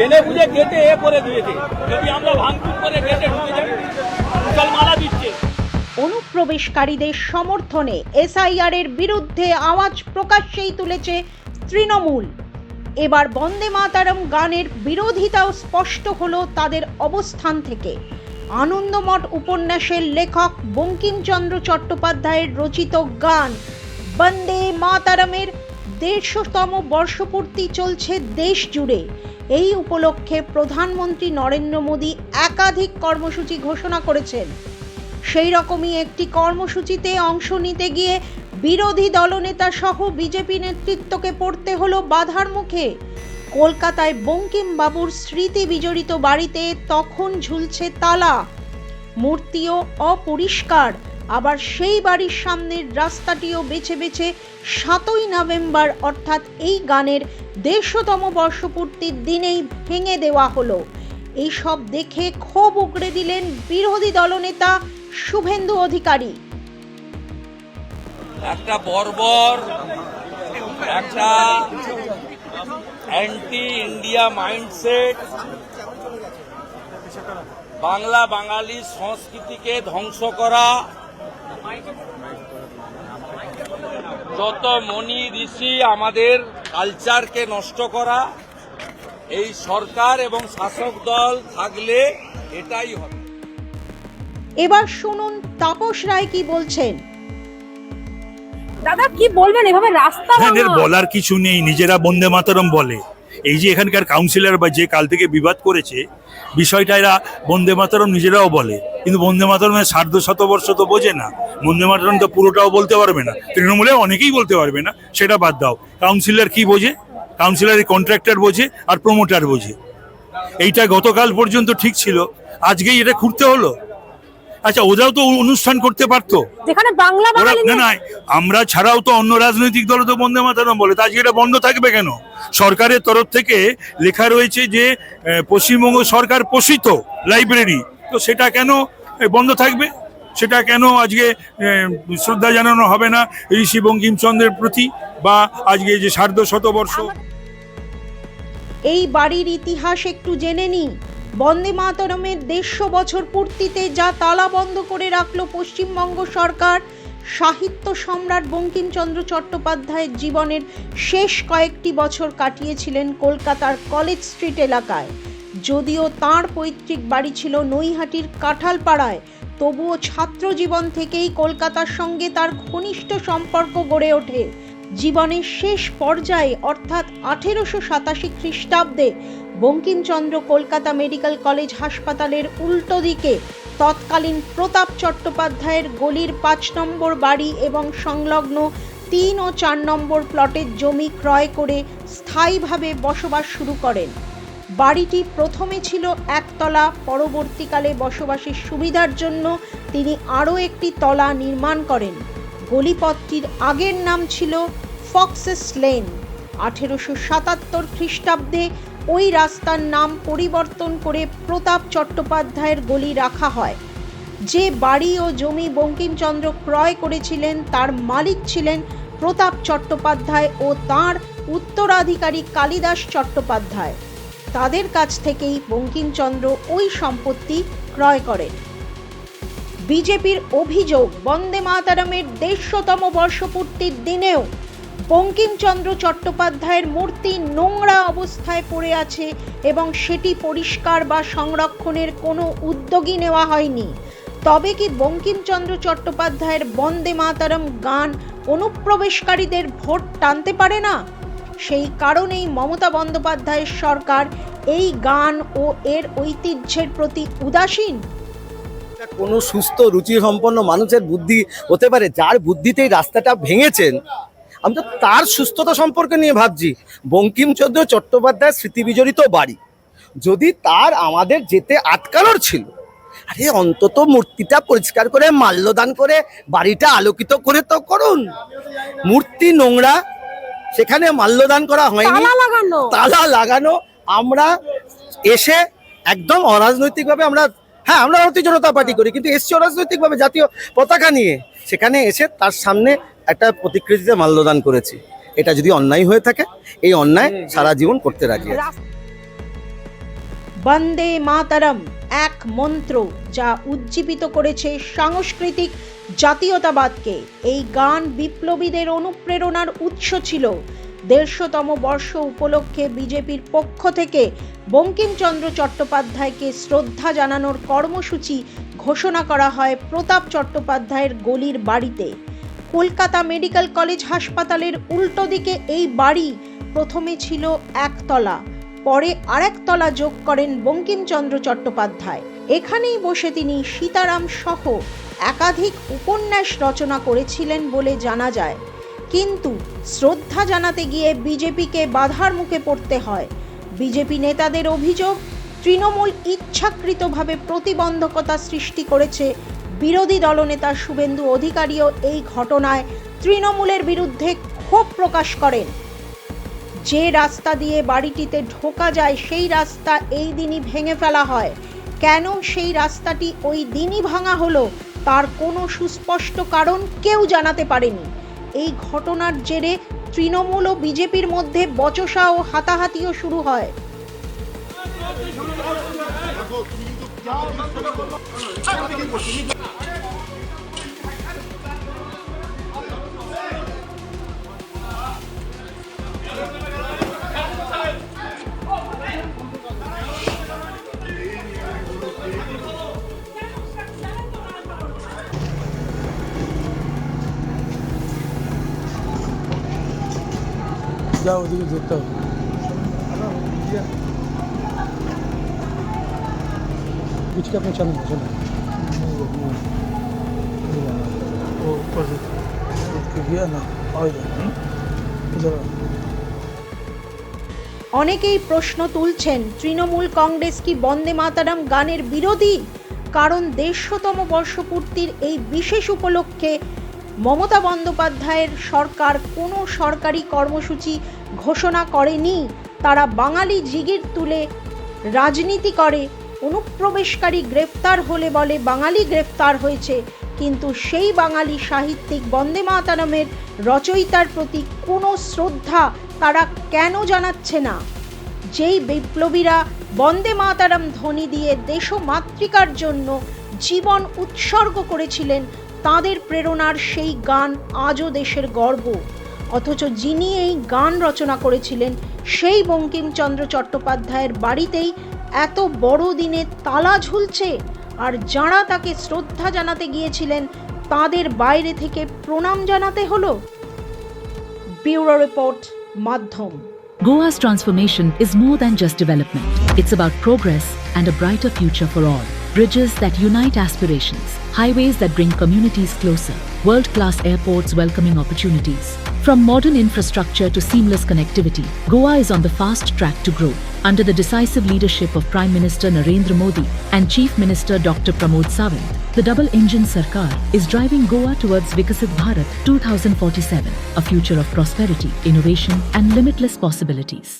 জেনে বুঝে গেটে এ করে দিয়েছে। যদি আমরা ভাঙচুর করে গেটে ঢুকে যাই মালা দিচ্ছে। অনুপ্রবেশকারীদের সমর্থনে এসআইআর এর বিরুদ্ধে আওয়াজ প্রকাশ্যেই তুলেছে তৃণমূল। এবার বন্দে মাতারম গানের বিরোধিতাও স্পষ্ট হলো তাদের অবস্থান থেকে। আনন্দমঠ উপন্যাসের লেখক বঙ্কিমচন্দ্র চট্টোপাধ্যায়ের রচিত গান বন্দে মাতারমের দেড়শোতম বর্ষপূর্তি চলছে দেশ জুড়ে। এই উপলক্ষে প্রধানমন্ত্রী নরেন্দ্র মোদী একাধিক কর্মসূচি ঘোষণা করেছেন। সেই রকমই একটি কর্মসূচিতে অংশ নিতে গিয়ে বিরোধী দলনেতা সহ বিজেপি নেতৃত্বকে পড়তে হলো বাধার মুখে। কলকাতায় বঙ্কিম বাবুর স্মৃতি বিজড়িত বাড়িতে তখন ঝুলছে তালা। মূর্তিও অপরিষ্কার। আবার সেই বাড়ির সামনের রাস্তাটিও বেছে বেছে সাতই নভেম্বর, অর্থাৎ এই গানের দেড়শোতম বর্ষপূর্তির দিনেই ভেঙে দেওয়া হলো। এইসব দেখে ক্ষোভ উগড়ে দিলেন বিরোধী দলনেতা শুভেন্দু অধিকারী। একটা বর্বর, একটা অ্যান্টি ইন্ডিয়া মাইন্ডসেট বাংলা বাঙালি সংস্কৃতিকে ধ্বংস করা যত মনি ঋষি আমাদের কালচারকে নষ্ট করা এই সরকার এবং শাসক দল থাকলে এটাই হবে। এবার শুনুন তাপস রায় কি বলছেন। দাদা কি বলবেন? এভাবে রাস্তা বলার কিছু নেই নিজেরা বন্দে মাতরম বলে। এই যে এখানকার কাউন্সিলর বা যে কাল থেকে বিবাদ করেছে, বিষয়টা এরা বন্দে মাতরম নিজেরাও বলে। কিন্তু বন্দে মাতরমের সার্ধ শতবর্ষ তো বোঝে না। বন্দে মাতরম তো পুরোটাও বলতে পারবে না। তৃণমূলে অনেকেই বলতে পারবে না, সেটা বাদ দাও। কাউন্সিলর কি বোঝে? কাউন্সিলর কন্ট্রাক্টর বোঝে আর প্রমোটার বোঝে। এইটা গতকাল পর্যন্ত ঠিক ছিল। আজকেই এটা খুঁড়তে হলো। আচ্ছা ওরাও তো অনুষ্ঠান করতে পারতো। যেখানে বাংলা বাঙালি না না আমরা ছাড়াও তো অন্য রাজনৈতিক দল তো বন্দে মাতারম বলে। তা আজকে এটা বন্ধ থাকবে কেন? সরকারের তরফ থেকে লেখা রয়েছে যে পশ্চিমবঙ্গ সরকার পোষিত লাইব্রেরি। তো সেটা কেন বন্ধ থাকবে? সেটা কেন আজকে শ্রদ্ধা জানানো হবে না ঋষি বঙ্কিমচন্দ্রের প্রতি বা আজকে যে সার্ধ শতবর্ষ এই বাড়ির ইতিহাস একটু জেনে নি বন্দে মাতরমের দেড়শো বছর পূর্তিতে যা তালা বন্ধ করে রাখল পশ্চিমবঙ্গ সরকার, সাহিত্য সম্রাট বঙ্কিমচন্দ্র চট্টোপাধ্যায়ের জীবনের শেষ কয়েকটি বছর কাটিয়েছিলেন কলকাতার কলেজ স্ট্রিট এলাকায়। যদিও তার পৈতৃক বাড়ি ছিল নৈহাটির কাঁঠালপাড়ায়, তবুও ছাত্র জীবন থেকেই কলকাতার সঙ্গে তার ঘনিষ্ঠ সম্পর্ক গড়ে ওঠে। জীবনের শেষ পর্যায়ে, অর্থাৎ আঠেরোশো সাতাশি খ্রিস্টাব্দে বঙ্কিমচন্দ্র কলকাতা মেডিকেল কলেজ হাসপাতালের উল্টো দিকে তৎকালীন প্রতাপ চট্টোপাধ্যায়ের গলির পাঁচ নম্বর বাড়ি এবং সংলগ্ন তিন ও চার নম্বর প্লটের জমি ক্রয় করে স্থায়ীভাবে বসবাস শুরু করেন। বাড়িটি প্রথমে ছিল একতলা, পরবর্তীকালে বসবাসের সুবিধার জন্য তিনি আরও একটি তলা নির্মাণ করেন। গলিপথটির আগের নাম ছিল ফক্সেস লেন। আঠেরোশো সাতাত্তর খ্রিস্টাব্দে ওই রাস্তার নাম পরিবর্তন করে প্রতাপ চট্টোপাধ্যায়ের গলি রাখা হয়। যে বাড়ি ও জমি বঙ্কিমচন্দ্র ক্রয় করেছিলেন, তার মালিক ছিলেন প্রতাপ চট্টোপাধ্যায় ও তার উত্তরাধিকারী কালিদাস চট্টোপাধ্যায়। তাদের কাছ থেকেই বঙ্কিমচন্দ্র ওই সম্পত্তি ক্রয় করেন। বিজেপির অভিযোগ, বন্দে মাতারমের দেড়শোতম বর্ষপূর্তির দিনেও বঙ্কিমচন্দ্র চট্টোপাধ্যায়ের মূর্তি নোংরা অবস্থায় পড়ে আছে এবং সেটি পরিষ্কার বা সংরক্ষণের কোনো উদ্যোগই নেওয়া হয়নি। তবে কি বঙ্কিমচন্দ্র চট্টোপাধ্যায়ের বন্দে মাতারম গান অনুপ্রবেশকারীদের ভোট টানতে পারে না? সেই কারণেই মমতা বন্দ্যোপাধ্যায়ের সরকার এই গান ও এর ঐতিহ্যের প্রতি উদাসীন। কোনো সুস্থ রুচি সম্পন্ন মানুষের বুদ্ধি হতে পারে, যার বুদ্ধিতেই রাস্তাটা ভেঙেছেন। আমি তো তার সুস্থতা সম্পর্কে নিয়ে ভাবছি। বঙ্কিমচন্দ্র চট্টোপাধ্যায় স্মৃতি বিজড়িত বাড়ি। যদি তার আমাদের যেতে আটকানোর ছিল আরে অন্তত মূর্তিটা পরিষ্কার করে মাল্যদান করে বাড়িটা আলোকিত করে তো করুন। মূর্তি নোংরা সেখানে মাল্যদান করা হয়নি। তালা লাগানো। তালা লাগানো। আমরা এসে একদম অরাজনৈতিকভাবে আমরা হ্যাঁ আমরা ভারতীয় জনতা পার্টি করি কিন্তু এসছি অরাজনৈতিকভাবে জাতীয় পতাকা নিয়ে। সেখানে এসে তার সামনে একটা প্রতিকৃতিতে মাল্যদান করেছি। এটা যদি অন্যায় হয়ে থাকে এই অন্যায় সারা জীবন করতে রাজি আছি। রাস- বন্দে মাতারম এক মন্ত্র যা উজ্জীবিত করেছে সাংস্কৃতিক জাতীয়তাবাদকে। এই গান বিপ্লবীদের অনুপ্রেরণার উৎস ছিল। দেড়শোতম বর্ষ উপলক্ষে বিজেপির পক্ষ থেকে বঙ্কিমচন্দ্র চট্টোপাধ্যায়কে শ্রদ্ধা জানানোর কর্মসূচি ঘোষণা করা হয় প্রতাপ চট্টোপাধ্যায়ের গলির বাড়িতে। কলকাতা মেডিকেল কলেজ হাসপাতালের উল্টো দিকে এই বাড়ি প্রথমে ছিল একতলা, পরে আরেকতলা যোগ করেন বঙ্কিমচন্দ্র চট্টোপাধ্যায়। এখানেই বসে তিনি সীতারাম সহ একাধিক উপন্যাস রচনা করেছিলেন বলে জানা যায়। কিন্তু শ্রদ্ধা জানাতে গিয়ে বিজেপিকে বাধার মুখে পড়তে হয়। বিজেপি নেতাদের অভিযোগ, তৃণমূল ইচ্ছাকৃতভাবে প্রতিবন্ধকতা সৃষ্টি করেছে বিরোধী দলনেতা শুভেন্দু অধিকারীও এই ঘটনায় তৃণমূলের বিরুদ্ধে ক্ষোভ প্রকাশ করেন। যে রাস্তা দিয়ে বাড়িটিতে ঢোকা যায়, সেই রাস্তা এই দিনই ভেঙে ফেলা হয়। কেন সেই রাস্তাটি ওই দিনই ভাঙা হলো, তার কোনো সুস্পষ্ট কারণ কেউ জানাতে পারেনি। এই ঘটনার জেরে তৃণমূল ও বিজেপির মধ্যে বচসা ও হাতাহাতিও শুরু হয়। 야 어디가 됐다. পিচকে আপনি চালান অনেকেই প্রশ্ন তুলছেন, তৃণমূল কংগ্রেস কি বন্দে মাতারাম গানের বিরোধী? কারণ দেড়শোতম বর্ষপূর্তির এই বিশেষ উপলক্ষে মমতা বন্দ্যোপাধ্যায়ের সরকার কোনো সরকারি কর্মসূচি ঘোষণা করেনি। তারা বাঙালি জিগির তুলে রাজনীতি করে। অনুপ্রবেশকারী গ্রেফতার হলে বলে, বাঙালি গ্রেফতার হয়েছে। কিন্তু সেই বাঙালি সাহিত্যিক বন্দে মাতারামের রচয়িতার প্রতি কোনো শ্রদ্ধা তারা কেন জানাচ্ছে না? যেই বিপ্লবীরা বন্দে মাতারাম ধ্বনি দিয়ে দেশ মাতৃকার জন্য জীবন উৎসর্গ করেছিলেন, তাদের প্রেরণার সেই গান আজও দেশের গর্ব। অথচ যিনি এই গান রচনা করেছিলেন, সেই বঙ্কিমচন্দ্র চট্টোপাধ্যায়ের বাড়িতেই এত বড় দিনে তালা ঝুলছে আর যারা তাকে শ্রদ্ধা জানাতে গিয়েছিলেন, তাদের বাইরে থেকে প্রণাম জানাতে হলো। বিউরো রিপোর্ট, মাধ্যম। Goa's transformation is more than just development. It's about progress and a brighter future for all. bridges that unite aspirations highways that bring communities closer world class airports welcoming opportunities. From modern infrastructure to seamless connectivity, Goa is on the fast track to grow. Under the decisive leadership of Prime Minister Narendra Modi and Chief Minister Dr. Pramod Sawant, the double engine Sarkar is driving Goa towards Vikasit Bharat 2047, a future of prosperity, innovation, and limitless possibilities.